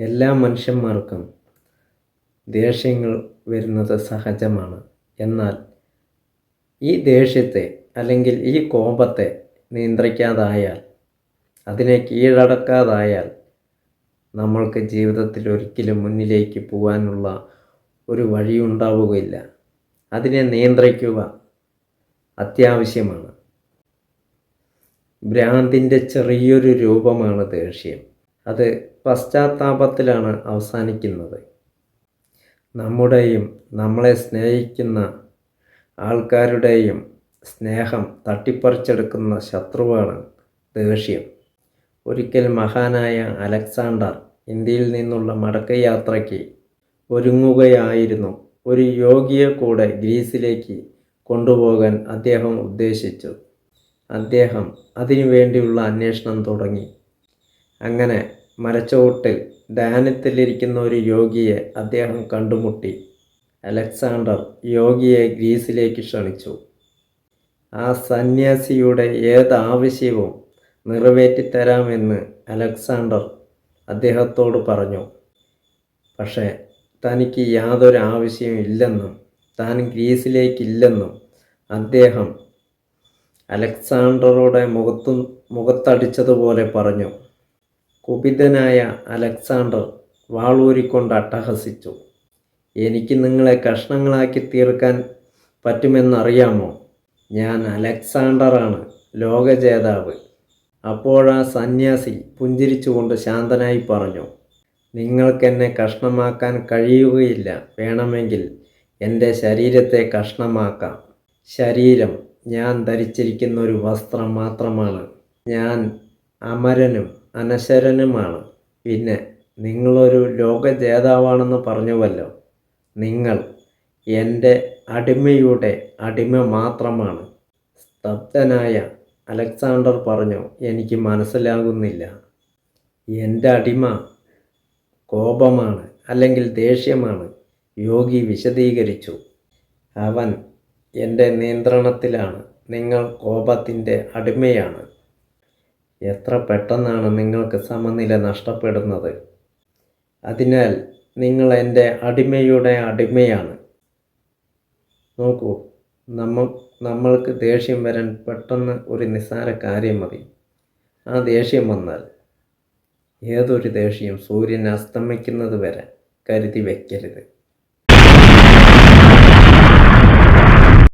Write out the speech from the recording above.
എല്ലാ മനുഷ്യന്മാർക്കും ദേഷ്യങ്ങൾ വരുന്നത് സഹജമാണ്. എന്നാൽ ഈ ദേഷ്യത്തെ അല്ലെങ്കിൽ ഈ കോപത്തെ നിയന്ത്രിക്കാതായാൽ അതിനെ കീഴടക്കാതായാൽ നമ്മൾക്ക് ജീവിതത്തിൽ ഒരിക്കലും മുന്നിലേക്ക് പോകാനുള്ള ഒരു വഴിയുണ്ടാവുകയില്ല. അതിനെ നിയന്ത്രിക്കുക അത്യാവശ്യമാണ്. ഭ്രാന്തിന്റെ ചെറിയൊരു രൂപമാണ് ദേഷ്യം. അത് പശ്ചാത്താപത്തിലാണ് അവസാനിക്കുന്നത്. നമ്മുടെയും നമ്മളെ സ്നേഹിക്കുന്ന ആൾക്കാരുടെയും സ്നേഹം തട്ടിപ്പറിച്ചെടുക്കുന്ന ശത്രുവാണ് ദേഷ്യം. ഒരിക്കൽ മഹാനായ അലക്സാണ്ടർ ഇന്ത്യയിൽ നിന്നുള്ള മടക്കയാത്രയ്ക്ക് ഒരുങ്ങുകയായിരുന്നു. ഒരു യോഗിയെ കൂടെ ഗ്രീസിലേക്ക് കൊണ്ടുപോകാൻ അദ്ദേഹം ഉദ്ദേശിച്ചു. അദ്ദേഹം അതിനു വേണ്ടിയുള്ള അന്വേഷണം തുടങ്ങി. അങ്ങനെ മരച്ചുവട്ടിൽ ധ്യാനത്തിലിരിക്കുന്ന ഒരു യോഗിയെ അദ്ദേഹം കണ്ടുമുട്ടി. അലക്സാണ്ടർ യോഗിയെ ഗ്രീസിലേക്ക് ക്ഷണിച്ചു. ആ സന്യാസിയുടെ ഏത് ആവശ്യവും നിറവേറ്റിത്തരാമെന്ന് അലക്സാണ്ടർ അദ്ദേഹത്തോട് പറഞ്ഞു. പക്ഷേ തനിക്ക് യാതൊരു ആവശ്യവും ഇല്ലെന്നും താൻ ഗ്രീസിലേക്കില്ലെന്നും അദ്ദേഹം അലക്സാണ്ടറുടെ മുഖത്തു മുഖത്തടിച്ചതുപോലെ പറഞ്ഞു. കുപിതനായ അലക്സാണ്ടർ വാളൂരിക്കൊണ്ട് അട്ടഹസിച്ചു. എനിക്ക് നിങ്ങളെ കഷ്ണങ്ങളാക്കി തീർക്കാൻ പറ്റുമെന്നറിയാമോ? ഞാൻ അലക്സാണ്ടറാണ് ലോകജേതാവ്. അപ്പോഴാ സന്യാസി പുഞ്ചിരിച്ചുകൊണ്ട് ശാന്തനായി പറഞ്ഞു നിങ്ങൾക്കെന്നെ കഷ്ണമാക്കാൻ കഴിയുകയില്ല. വേണമെങ്കിൽ എന്റെ ശരീരത്തെ കഷ്ണമാക്കാം. ശരീരം ഞാൻ ധരിച്ചിരിക്കുന്ന ഒരു വസ്ത്രം മാത്രമാണ്. ഞാൻ അമരനും അനശ്വരനുമാണ്. പിന്നെ നിങ്ങളൊരു ലോക ജേതാവാണെന്ന് പറഞ്ഞുവല്ലോ. നിങ്ങൾ എന്റെ അടിമയുടെ അടിമ മാത്രമാണ്. സ്തബ്ധനായ അലക്സാണ്ടർ പറഞ്ഞു എനിക്ക് മനസ്സിലാകുന്നില്ല. എന്റെ അടിമ കോപമാണ് അല്ലെങ്കിൽ ദേഷ്യമാണ്. യോഗി വിശദീകരിച്ചു. അവൻ എന്റെ നിയന്ത്രണത്തിലാണ്. നിങ്ങൾ കോപത്തിന്റെ അടിമയാണ്. എത്ര പെട്ടെന്നാണ് നിങ്ങൾക്ക് സമനില നഷ്ടപ്പെടുന്നത്? അതിനാൽ നിങ്ങൾ എന്റെ അടിമയുടെ അടിമയാണ്. നോക്കൂ നമ്മ നമ്മൾക്ക് ദേഷ്യം വരാൻ പെട്ടെന്ന് ഒരു നിസ്സാര കാര്യം മതി. ആ ദേഷ്യം വന്നാൽ ഏതൊരു ദേഷ്യം സൂര്യൻ അസ്തമിക്കുന്നത് വരെ കരുതി വയ്ക്കരുത്